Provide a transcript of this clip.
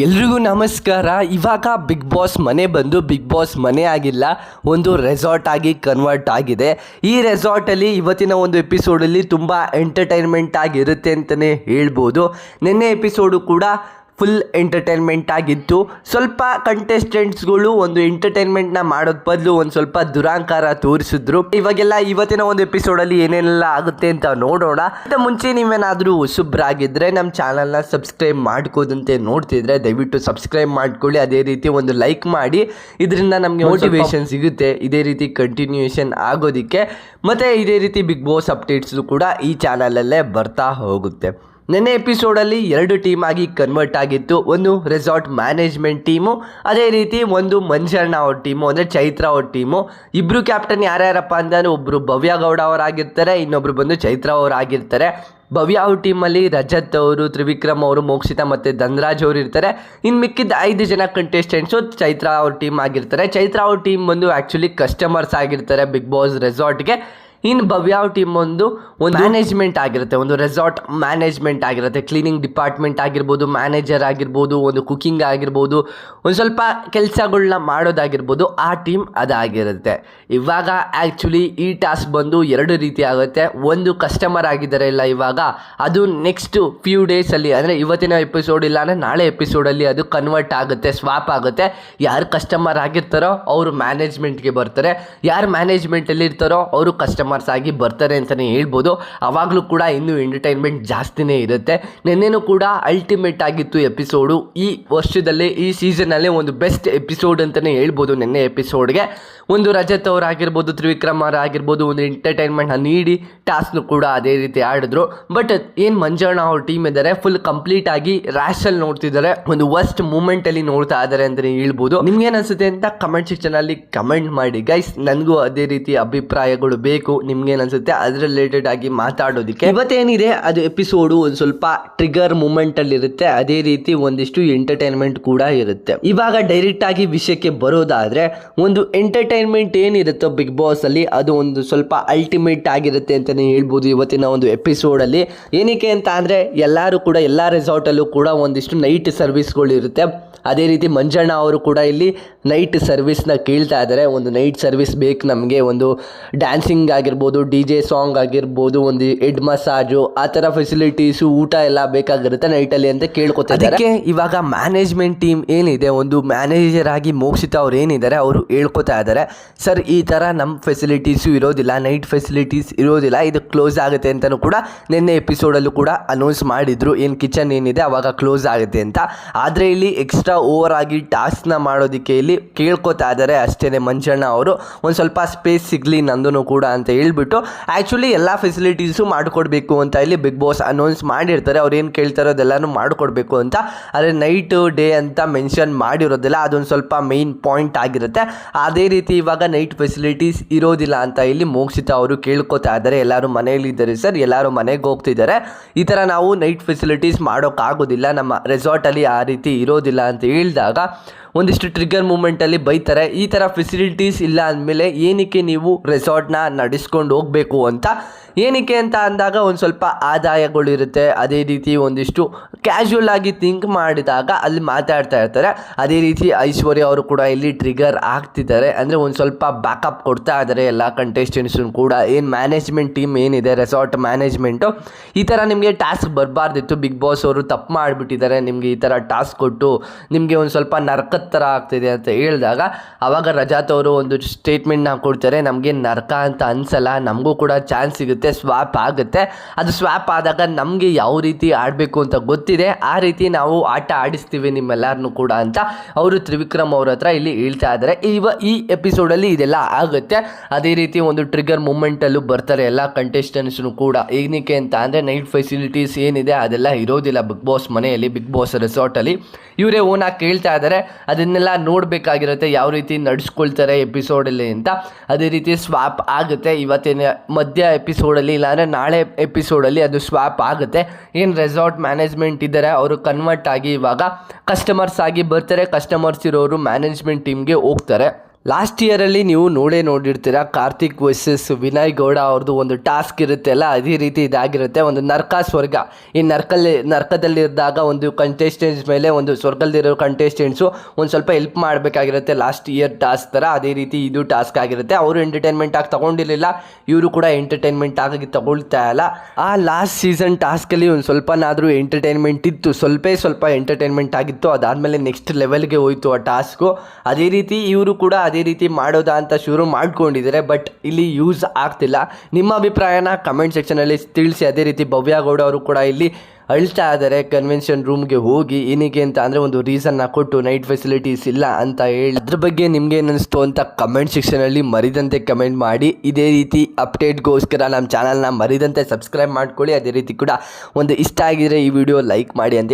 ಎಲ್ರಿಗೂ ನಮಸ್ಕಾರ. ಇವಾಗ ಬಿಗ್ ಬಾಸ್ ಮನೆ ಬಂದು ಬಿಗ್ ಬಾಸ್ ಮನೆ ಆಗಿಲ್ಲ, ಒಂದು ರೆಸಾರ್ಟ್ ಆಗಿ ಕನ್ವರ್ಟ್ ಆಗಿದೆ. ಈ ರೆಸಾರ್ಟಲ್ಲಿ ಇವತ್ತಿನ ಒಂದು ಎಪಿಸೋಡಲ್ಲಿ ತುಂಬ ಎಂಟರ್ಟೈನ್ಮೆಂಟ್ ಆಗಿರುತ್ತೆ ಅಂತಲೇ ಹೇಳ್ಬೋದು. ನಿನ್ನೆ ಎಪಿಸೋಡು ಕೂಡ ಫುಲ್ ಎಂಟರ್ಟೈನ್ಮೆಂಟ್ ಆಗಿತ್ತು ಸ್ವಲ್ಪ ಕಂಟೆಸ್ಟೆಂಟ್ಸ್ಗಳು ಒಂದು ಎಂಟರ್ಟೈನ್ಮೆಂಟ್ನ ಮಾಡೋದ್ ಬದಲು ಒಂದು ಸ್ವಲ್ಪ ದುರಾಂಕಾರ ತೋರಿಸಿದ್ರು. ಇವಾಗೆಲ್ಲ ಇವತ್ತಿನ ಒಂದು ಎಪಿಸೋಡಲ್ಲಿ ಏನೇನೆಲ್ಲ ಆಗುತ್ತೆ ಅಂತ ನೋಡೋಣ. ಮತ್ತೆ ಮುಂಚೆ ನೀವೇನಾದರೂ ಹೊಸಬ್ರಾಗಿದ್ದರೆ ನಮ್ಮ ಚಾನಲ್ನ ಸಬ್ಸ್ಕ್ರೈಬ್ ಮಾಡ್ಕೋದಂತೆ ನೋಡ್ತಿದ್ರೆ ದಯವಿಟ್ಟು ಸಬ್ಸ್ಕ್ರೈಬ್ ಮಾಡ್ಕೊಳ್ಳಿ. ಅದೇ ರೀತಿ ಒಂದು ಲೈಕ್ ಮಾಡಿ. ಇದರಿಂದ ನಮಗೆ ಮೋಟಿವೇಶನ್ ಸಿಗುತ್ತೆ. ಇದೇ ರೀತಿ ಕಂಟಿನ್ಯೂಯೇಷನ್ ಆಗೋದಕ್ಕೆ. ಮತ್ತು ಇದೇ ರೀತಿ ಬಿಗ್ ಬಾಸ್ ಅಪ್ಡೇಟ್ಸು ಕೂಡ ಈ ಚಾನಲಲ್ಲೇ ಬರ್ತಾ ಹೋಗುತ್ತೆ. ನಿನ್ನೆ ಎಪಿಸೋಡಲ್ಲಿ ಎರಡು ಟೀಮ್ ಆಗಿ ಕನ್ವರ್ಟ್ ಆಗಿತ್ತು ಒಂದು ರೆಸಾರ್ಟ್ ಮ್ಯಾನೇಜ್ಮೆಂಟ್ ಟೀಮು ಅದೇ ರೀತಿ ಒಂದು ಮಂಜಣ್ಣ ಅವ್ರ ಟೀಮು ಅಂದರೆ ಚೈತ್ರ ಅವ್ರ ಟೀಮು ಇಬ್ಬರು ಕ್ಯಾಪ್ಟನ್ ಯಾರ್ಯಾರಪ್ಪ ಅಂದರೆ ಒಬ್ಬರು ಭವ್ಯ ಗೌಡ ಅವರಾಗಿರ್ತಾರೆ, ಇನ್ನೊಬ್ರು ಬಂದು ಚೈತ್ರ ಅವರಾಗಿರ್ತಾರೆ ಭವ್ಯ ಅವ್ರ ಟೀಮಲ್ಲಿ ರಜತ್ ಅವರು, ತ್ರಿವಿಕ್ರಮ್ ಅವರು, ಮೋಕ್ಷಿತ ಮತ್ತು ಧನ್ರಾಜ್ ಅವರು ಇರ್ತಾರೆ. ಇನ್ನು ಮಿಕ್ಕಿದ ಐದು ಜನ ಕಂಟೆಸ್ಟೆಂಟ್ಸು ಚೈತ್ರ ಅವ್ರ ಟೀಮ್ ಆಗಿರ್ತಾರೆ. ಚೈತ್ರ ಅವ್ರ ಟೀಮ್ ಬಂದು ಆ್ಯಕ್ಚುಲಿ ಕಸ್ಟಮರ್ಸ್ ಆಗಿರ್ತಾರೆ ಬಿಗ್ ಬಾಸ್ ರೆಸಾರ್ಟ್ಗೆ ಇನ್ನು ಭವ್ಯ ಟೀಮ್ ಒಂದು ಒಂದು ಮ್ಯಾನೇಜ್ಮೆಂಟ್ ಆಗಿರುತ್ತೆ ಒಂದು ರೆಸಾರ್ಟ್ ಮ್ಯಾನೇಜ್ಮೆಂಟ್ ಆಗಿರುತ್ತೆ. ಕ್ಲೀನಿಂಗ್ ಡಿಪಾರ್ಟ್ಮೆಂಟ್ ಆಗಿರ್ಬೋದು ಮ್ಯಾನೇಜರ್ ಆಗಿರ್ಬೋದು ಒಂದು ಕುಕಿಂಗ್ ಆಗಿರ್ಬೋದು ಒಂದು ಸ್ವಲ್ಪ ಕೆಲಸಗಳನ್ನ ಮಾಡೋದಾಗಿರ್ಬೋದು ಆ ಟೀಮ್ ಅದಾಗಿರುತ್ತೆ. ಇವಾಗ ಆ್ಯಕ್ಚುಲಿ ಈ ಟಾಸ್ಕ್ ಬಂದು ಎರಡು ರೀತಿ ಆಗುತ್ತೆ. ಒಂದು ಕಸ್ಟಮರ್ ಆಗಿದ್ದಾರೆ ಇಲ್ಲ ಇವಾಗ ಅದು ನೆಕ್ಸ್ಟ್ ಫ್ಯೂ ಡೇಸಲ್ಲಿ ಅಂದರೆ ಇವತ್ತಿನ ಎಪಿಸೋಡ್ ಇಲ್ಲ ಅಂದರೆ ನಾಳೆ ಎಪಿಸೋಡಲ್ಲಿ ಅದು ಕನ್ವರ್ಟ್ ಆಗುತ್ತೆ ಸ್ವಾಪ್ ಆಗುತ್ತೆ. ಯಾರು ಕಸ್ಟಮರ್ ಆಗಿರ್ತಾರೋ ಅವರು ಮ್ಯಾನೇಜ್ಮೆಂಟ್ಗೆ ಬರ್ತಾರೆ. ಯಾರು ಮ್ಯಾನೇಜ್ಮೆಂಟಲ್ಲಿ ಇರ್ತಾರೋ ಅವರು ಕಸ್ಟಮರ್ಸ್ ಆಗಿ ಬರ್ತಾರೆ ಅಂತಲೇ ಹೇಳ್ಬೋದು. ಆವಾಗಲೂ ಕೂಡ ಇನ್ನೂ ಎಂಟರ್ಟೈನ್ಮೆಂಟ್ ಜಾಸ್ತಿನೇ ಇರುತ್ತೆ. ನಿನ್ನೆನೂ ಕೂಡ ಅಲ್ಟಿಮೇಟ್ ಆಗಿತ್ತು ಎಪಿಸೋಡು ಈ ವರ್ಷದಲ್ಲಿ, ಈ ಸೀಸನಲ್ಲೇ ಒಂದು ಬೆಸ್ಟ್ ಎಪಿಸೋಡ್ ಅಂತಲೇ ಹೇಳ್ಬೋದು ನಿನ್ನೆ ಎಪಿಸೋಡ್ಗೆ ಒಂದು ರಜತ್ ಅವರಾಗಿರ್ಬೋದು ತ್ರಿವಿಕ್ರಮ್ ಆಗಿರ್ಬೋದು, ಒಂದು ಎಂಟರ್ಟೈನ್ಮೆಂಟ್ನ ನೀಡಿ ಟಾಸ್ಕ್ನು ಕೂಡ ಅದೇ ರೀತಿ ಆಡಿದ್ರು. ಬಟ್ ಏನು ಮಂಜಣ್ಣ ಅವ್ರ ಟೀಮ್ ಇದ್ದಾರೆ ಫುಲ್ ಕಂಪ್ಲೀಟ್ ಆಗಿ ರ್ಯಾಶಲ್ಲಿ ನೋಡ್ತಿದ್ದಾರೆ ಒಂದು ವರ್ಸ್ಟ್ ಮೂಮೆಂಟಲ್ಲಿ ನೋಡ್ತಾ ಇದ್ದಾರೆ ಅಂತಲೇ ಹೇಳ್ಬೋದು. ನಿಮ್ಗೆ ಅನ್ಸುತ್ತೆ ಅಂತ ಕಮೆಂಟ್ ಸೆಕ್ಷನಲ್ಲಿ ಕಮೆಂಟ್ ಮಾಡಿ. ಗೈಸ್ ನನಗೂ ಅದೇ ರೀತಿ ಅಭಿಪ್ರಾಯಗಳು ಬೇಕು. ನಿಮ್ಗೇನು ಅನ್ಸುತ್ತೆ ಅದ್ರ ರಿಲೇಟೆಡ್ ಆಗಿ ಮಾತಾಡೋದಕ್ಕೆ ಇವತ್ತೇನಿದೆ, ಅದು ಎಪಿಸೋಡು ಒಂದು ಸ್ವಲ್ಪ ಟ್ರಿಗರ್ ಮೂಮೆಂಟ್ ಅಲ್ಲಿ ಇರುತ್ತೆ. ಅದೇ ರೀತಿ ಒಂದಿಷ್ಟು ಎಂಟರ್ಟೈನ್ಮೆಂಟ್ ಕೂಡ ಇರುತ್ತೆ. ಇವಾಗ ಡೈರೆಕ್ಟ್ ಆಗಿ ವಿಷಯಕ್ಕೆ ಬರೋದಾದ್ರೆ, ಒಂದು ಎಂಟರ್ಟೈನ್ಮೆಂಟ್ ಏನಿರುತ್ತೋ ಬಿಗ್ ಬಾಸ್ ಅಲ್ಲಿ, ಅದು ಒಂದು ಸ್ವಲ್ಪ ಅಲ್ಟಿಮೇಟ್ ಆಗಿರುತ್ತೆ ಅಂತಾನೆ ಹೇಳ್ಬೋದು ಇವತ್ತಿನ ಒಂದು ಎಪಿಸೋಡ್ ಅಲ್ಲಿ. ಏನಕ್ಕೆ ಅಂತ ಅಂದ್ರೆ, ಎಲ್ಲರೂ ಕೂಡ, ಎಲ್ಲ ರೆಸಾರ್ಟಲ್ಲೂ ಕೂಡ ಒಂದಿಷ್ಟು ನೈಟ್ ಸರ್ವಿಸ್ಗಳು ಇರುತ್ತೆ. ಅದೇ ರೀತಿ ಮಂಜಣ್ಣ ಅವರು ಕೂಡ ಇಲ್ಲಿ ನೈಟ್ ಸರ್ವಿಸ್ನ ಕೇಳ್ತಾ ಇದ್ದಾರೆ ಒಂದು ನೈಟ್ ಸರ್ವಿಸ್ ಬೇಕು ನಮಗೆ, ಒಂದು ಡ್ಯಾನ್ಸಿಂಗ್ ಆಗಿರ್ಬೋದು, ಡಿ ಜೆ ಸಾಂಗ್ ಆಗಿರ್ಬೋದು, ಒಂದು ಹೆಡ್ ಮಸಾಜು, ಆ ಥರ ಫೆಸಿಲಿಟೀಸು ಊಟ ಎಲ್ಲ ಬೇಕಾಗಿರುತ್ತೆ ನೈಟಲ್ಲಿ ಅಂತ ಕೇಳ್ಕೊತಾ ಅದಕ್ಕೆ ಇವಾಗ ಮ್ಯಾನೇಜ್ಮೆಂಟ್ ಟೀಮ್ ಏನಿದೆ, ಒಂದು ಮ್ಯಾನೇಜರ್ ಆಗಿ ಮೋಕ್ಷಿತ ಅವ್ರು ಏನಿದ್ದಾರೆ, ಅವರು ಹೇಳ್ಕೊತಾ ಇದ್ದಾರೆ, ಸರ್, ಈ ಥರ ನಮ್ಮ ಫೆಸಿಲಿಟೀಸು ಇರೋದಿಲ್ಲ ನೈಟ್ ಫೆಸಿಲಿಟೀಸ್ ಇರೋದಿಲ್ಲ, ಇದು ಕ್ಲೋಸ್ ಆಗುತ್ತೆ ಅಂತಲೂ ಕೂಡ ನಿನ್ನೆ ಎಪಿಸೋಡಲ್ಲೂ ಕೂಡ ಅನೌನ್ಸ್ ಮಾಡಿದ್ರು, ಏನು ಕಿಚನ್ ಏನಿದೆ, ಅವಾಗ ಕ್ಲೋಸ್ ಆಗುತ್ತೆ ಅಂತ. ಆದರೆ ಇಲ್ಲಿ ಎಕ್ಸ್ಟ್ರಾ ಓವರ್ ಆಗಿ ಟಾಸ್ಕ್ನ ಮಾಡೋದಕ್ಕೆ ಇಲ್ಲಿ ಕೇಳ್ಕೊತಾ ಇದ್ದಾರೆ ಅಷ್ಟೇ ಮಂಜಣ್ಣ ಅವರು. ಒಂದು ಸ್ವಲ್ಪ ಸ್ಪೇಸ್ ಸಿಗಲಿ ನಂದು ಕೂಡ ಅಂತ ಹೇಳ್ಬಿಟ್ಟು ಆ್ಯಕ್ಚುಲಿ ಎಲ್ಲ ಫೆಸಿಲಿಟೀಸು ಮಾಡಿಕೊಡ್ಬೇಕು ಅಂತ ಇಲ್ಲಿ ಬಿಗ್ ಬಾಸ್ ಅನೌನ್ಸ್ ಮಾಡಿರ್ತಾರೆ. ಅವ್ರು ಏನು ಕೇಳ್ತಾರೋ ಅದೆಲ್ಲನೂ ಮಾಡಿಕೊಡ್ಬೇಕು ಅಂತ. ಆದರೆ ನೈಟು ಡೇ ಅಂತ ಮೆನ್ಷನ್ ಮಾಡಿರೋದಿಲ್ಲ. ಅದೊಂದು ಸ್ವಲ್ಪ ಮೇಯ್ನ್ ಪಾಯಿಂಟ್ ಆಗಿರುತ್ತೆ. ಅದೇ ರೀತಿ ಇವಾಗ ನೈಟ್ ಫೆಸಿಲಿಟೀಸ್ ಇರೋದಿಲ್ಲ ಅಂತ ಇಲ್ಲಿ ಮೋಕ್ಷಿತ ಅವರು ಕೇಳ್ಕೊತಾ ಇದ್ದಾರೆ. ಎಲ್ಲರೂ ಮನೆಯಲ್ಲಿದ್ದಾರೆ ಸರ್ ಎಲ್ಲರೂ ಮನೆಗೆ ಹೋಗ್ತಿದ್ದಾರೆ. ಈ ಥರ ನಾವು ನೈಟ್ ಫೆಸಿಲಿಟೀಸ್ ಮಾಡೋಕ್ಕಾಗೋದಿಲ್ಲ ನಮ್ಮ ರೆಸಾರ್ಟಲ್ಲಿ ಆ ರೀತಿ ಇರೋದಿಲ್ಲ ಅಂತ ಹೇಳಿದಾಗ ಒಂದಿಷ್ಟು ಟ್ರಿಗರ್ ಮೂಮೆಂಟಲ್ಲಿ ಬೈತಾರೆ. ಈ ಥರ ಫೆಸಿಲಿಟೀಸ್ ಇಲ್ಲ ಅಂದಮೇಲೆ ಏನಕ್ಕೆ ನೀವು ರೆಸಾರ್ಟ್ನ ನಡೆಸ್ಕೊಂಡು ಹೋಗಬೇಕು ಅಂತ ಏನಕ್ಕೆ ಅಂತ ಅಂದಾಗ ಒಂದು ಸ್ವಲ್ಪ ಆದಾಯಗಳು ಇರುತ್ತೆ. ಅದೇ ರೀತಿ ಒಂದಿಷ್ಟು ಕ್ಯಾಶುವಲ್ ಆಗಿ ಥಿಂಕ್ ಮಾಡಿದಾಗ ಅಲ್ಲಿ ಮಾತಾಡ್ತಾ ಇರ್ತಾರೆ. ಅದೇ ರೀತಿ ಐಶ್ವರ್ಯ ಅವರು ಕೂಡ ಇಲ್ಲಿ ಟ್ರಿಗರ್ ಆಗ್ತಿದ್ದಾರೆ. ಅಂದರೆ ಒಂದು ಸ್ವಲ್ಪ ಬ್ಯಾಕಪ್ ಕೊಡ್ತಾ ಇದ್ದಾರೆ ಎಲ್ಲ ಕಂಟೆಸ್ಟೆಂಟ್ಸು ಕೂಡ. ಏನು ಮ್ಯಾನೇಜ್ಮೆಂಟ್ ಟೀಮ್ ಏನಿದೆ ರೆಸಾರ್ಟ್ ಮ್ಯಾನೇಜ್ಮೆಂಟು ಈ ಥರ ನಿಮಗೆ ಟಾಸ್ಕ್ ಬರಬಾರ್ದಿತ್ತು. ಬಿಗ್ ಬಾಸ್ ಅವರು ತಪ್ಪು ಮಾಡಿಬಿಟ್ಟಿದ್ದಾರೆ. ನಿಮಗೆ ಈ ಥರ ಟಾಸ್ಕ್ ಕೊಟ್ಟು ನಿಮಗೆ ಒಂದು ಸ್ವಲ್ಪ ನರ್ಕದ ಥರ ಆಗ್ತಿದೆ ಅಂತ ಹೇಳಿದಾಗ ಆವಾಗ ರಜಾತ್ ಅವರು ಒಂದು ಸ್ಟೇಟ್ಮೆಂಟ್ನ ಕೊಡ್ತಾರೆ. ನಮಗೆ ನರ್ಕ ಅಂತ ಅನ್ಸಲ್ಲ. ನಮಗೂ ಕೂಡ ಚಾನ್ಸ್ ಸಿಗುತ್ತೆ. ಸ್ವಾಪ್ ಆಗುತ್ತೆ. ಅದು ಸ್ವಾಪ್ ಆದಾಗ ನಮಗೆ ಯಾವ ರೀತಿ ಆಡಬೇಕು ಅಂತ ಗೊತ್ತಿದೆ. ಆ ರೀತಿ ನಾವು ಆಟ ಆಡಿಸ್ತೀವಿ ನಿಮ್ಮೆಲ್ಲರನ್ನೂ ಕೂಡ ಅಂತ ಅವರು ತ್ರಿವಿಕ್ರಮ್ ಅವ್ರ ಹತ್ರ ಇಲ್ಲಿ ಹೇಳ್ತಾ ಇದ್ದಾರೆ. ಇವ ಈ ಎಪಿಸೋಡಲ್ಲಿ ಇದೆಲ್ಲ ಆಗುತ್ತೆ. ಅದೇ ರೀತಿ ಒಂದು ಟ್ರಿಗರ್ ಮೂಮೆಂಟಲ್ಲೂ ಬರ್ತಾರೆ ಎಲ್ಲ ಕಂಟೆಸ್ಟೆಂಟ್ಸ್ನು ಕೂಡ. ಏನಕ್ಕೆ ಅಂತ ಅಂದರೆ ನೈಟ್ ಫೆಸಿಲಿಟೀಸ್ ಏನಿದೆ ಅದೆಲ್ಲ ಇರೋದಿಲ್ಲ ಬಿಗ್ ಬಾಸ್ ಮನೆಯಲ್ಲಿ, ಬಿಗ್ ಬಾಸ್ ರೆಸಾರ್ಟಲ್ಲಿ ಇವರೇ ಓನಾಗಿ ಕೇಳ್ತಾ ಇದ್ದಾರೆ. ಅದನ್ನೆಲ್ಲ ನೋಡಬೇಕಾಗಿರುತ್ತೆ ಯಾವ ರೀತಿ ನಡೆಸ್ಕೊಳ್ತಾರೆ ಎಪಿಸೋಡಲ್ಲಿ ಅಂತ. ಅದೇ ರೀತಿ ಸ್ವಾಪ್ ಆಗುತ್ತೆ. ಇವತ್ತಿನ ಮಧ್ಯ ಎಪಿಸೋಡಲ್ಲಿ ಇಲ್ಲಾಂದರೆ ನಾಳೆ ಎಪಿಸೋಡಲ್ಲಿ ಅದು ಸ್ವಾಪ್ ಆಗುತ್ತೆ. ಏನು ರೆಸಾರ್ಟ್ ಮ್ಯಾನೇಜ್ಮೆಂಟ್ ಇದ್ದಾರೆ ಅವರು ಕನ್ವರ್ಟ್ ಆಗಿ ಇವಾಗ ಕಸ್ಟಮರ್ಸ್ ಆಗಿ ಬರ್ತಾರೆ ಕಸ್ಟಮರ್ಸ್ ಇರೋರು ಮ್ಯಾನೇಜ್ಮೆಂಟ್ ಟೀಮ್ಗೆ ಹೋಗ್ತಾರೆ. ಲಾಸ್ಟ್ ಇಯರಲ್ಲಿ ನೀವು ನೋಡೇ ನೋಡಿರ್ತೀರ ಕಾರ್ತಿಕ್ ವರ್ಸಸ್ ವಿನಯ್ ಗೌಡ ಅವ್ರದ್ದು ಒಂದು ಟಾಸ್ಕ್ ಇರುತ್ತೆ ಅಲ್ಲ? ಅದೇ ರೀತಿ ಇದಾಗಿರುತ್ತೆ. ಒಂದು ನರ್ಕ ಸ್ವರ್ಗ. ಈ ನರ್ಕಲ್ಲಿ ಇದ್ದಾಗ ಒಂದು ಕಂಟೆಸ್ಟೆಂಟ್ಸ್ ಮೇಲೆ ಒಂದು ಸ್ವರ್ಗದಲ್ಲಿರೋ ಕಂಟೆಸ್ಟೆಂಟ್ಸು ಒಂದು ಸ್ವಲ್ಪ ಹೆಲ್ಪ್ ಮಾಡಬೇಕಾಗಿರುತ್ತೆ ಲಾಸ್ಟ್ ಇಯರ್ ಟಾಸ್ಕ್ ಥರ. ಅದೇ ರೀತಿ ಇದು ಟಾಸ್ಕ್ ಆಗಿರುತ್ತೆ. ಅವರು ಎಂಟರ್ಟೈನ್ಮೆಂಟ್ ಆಗಿ ತೊಗೊಂಡಿರಲಿಲ್ಲ. ಇವರು ಕೂಡ ಎಂಟರ್ಟೈನ್ಮೆಂಟ್ ಆಗಿ ತಗೊಳ್ತಾ ಇಲ್ಲ. ಆ ಲಾಸ್ಟ್ ಸೀಸನ್ ಟಾಸ್ಕಲ್ಲಿ ಒಂದು ಸ್ವಲ್ಪನಾದರೂ ಎಂಟರ್ಟೈನ್ಮೆಂಟ್ ಇತ್ತು. ಸ್ವಲ್ಪ ಸ್ವಲ್ಪ ಎಂಟರ್ಟೈನ್ಮೆಂಟ್ ಆಗಿತ್ತು. ಅದಾದಮೇಲೆ ನೆಕ್ಸ್ಟ್ ಲೆವೆಲ್ಗೆ ಹೋಯಿತು ಆ ಟಾಸ್ಕು ಅದೇ ರೀತಿ ಇವರು ಕೂಡ ಅದೇ ರೀತಿ ಮಾಡೋದಾ ಅಂತ ಶುರು ಮಾಡ್ಕೊಂಡಿದ್ದಾರೆ, ಬಟ್ ಇಲ್ಲಿ ಯೂಸ್ ಆಗ್ತಿಲ್ಲ. ನಿಮ್ಮ ಅಭಿಪ್ರಾಯನ ಕಮೆಂಟ್ ಸೆಕ್ಷನಲ್ಲಿ ತಿಳಿಸಿ. ಅದೇ ರೀತಿ ಭವ್ಯ ಗೌಡ ಅವರು ಕೂಡ ಇಲ್ಲಿ ಅಳ್ತಾ ಇದ್ದಾರೆ. ಕನ್ವೆನ್ಷನ್ ರೂಮ್ಗೆ ಹೋಗಿ ಏನಿಗೆ ಅಂತ ಅಂದರೆ ಒಂದು ರೀಸನ್ನ ಕೊಟ್ಟು ನೈಟ್ ಫೆಸಿಲಿಟೀಸ್ ಇಲ್ಲ ಅಂತ ಹೇಳಿ. ಅದ್ರ ಬಗ್ಗೆ ನಿಮ್ಗೆ ಏನಿಸ್ತು ಅಂತ ಕಮೆಂಟ್ ಸೆಕ್ಷನಲ್ಲಿ ಮರಿದಂತೆ ಕಮೆಂಟ್ ಮಾಡಿ. ಇದೇ ರೀತಿ ಅಪ್ಡೇಟ್ಗೋಸ್ಕರ ನಮ್ಮ ಚಾನಲ್ನ ಮರಿದಂತೆ ಸಬ್ಸ್ಕ್ರೈಬ್ ಮಾಡ್ಕೊಳ್ಳಿ. ಅದೇ ರೀತಿ ಕೂಡ ಒಂದು ಇಷ್ಟ ಆಗಿದ್ರೆ ಈ ವಿಡಿಯೋ ಲೈಕ್ ಮಾಡಿ ಅಂತ